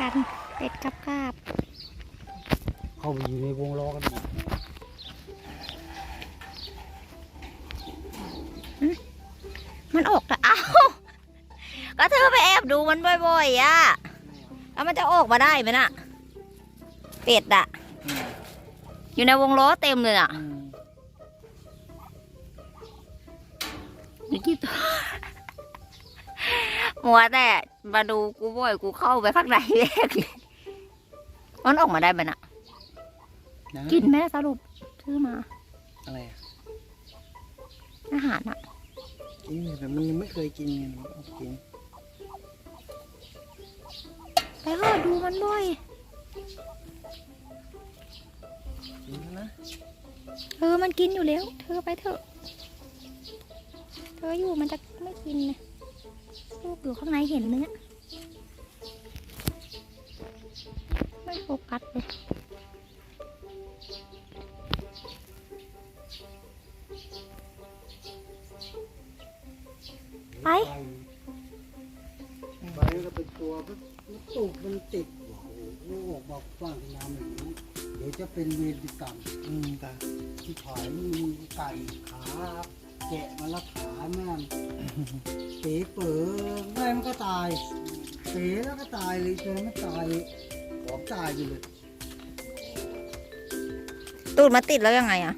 กัน เป็ดกับกาบเข้าไปอยู่ในวงล้อกันหมดมันออกแต่อ้าวก็เธอไปแอบดูมันบ่อยๆอะแล้วมันจะออกมาได้ไหมน่ะ เป็ดอะอยู่ในวงล้อเต็มเลยอะอืมมีกี่ตัว มัวแต่มาดูกูบ่อยกูเข้าไปข้างในแรกเลยมันออกมาได้ไหมน่ะนะกินไหมสรุปซื้อมา อะไรอะอาหารอะกินแต่มันยังไม่เคยกินไงมันต้องกินไปเถอะดูมันบ่อยกินแล้วนะเออ มันกินอยู่แล้ว เธอไปเถอะ เธออยู่มันจะไม่กินนะลู กอยู่ข้างในเห็นเนื้อไม่โฟกัสเลยไปใบก็เป็นตัวมันตูดมันติดโอ้โหออกมาสร้างน้ำอย่างนี้เดี๋ยวจะเป็นเวรกรรมอืมตาที่ขายมีไก่ขาแกะมาแล้วขาแม่ งเป๋เป๋อแม่มันก็ตายเป๋แล้วก็ตายเลยเจอไม่ตายของตายอยู่เลย ตูดมาติดแล้วยังไงอะ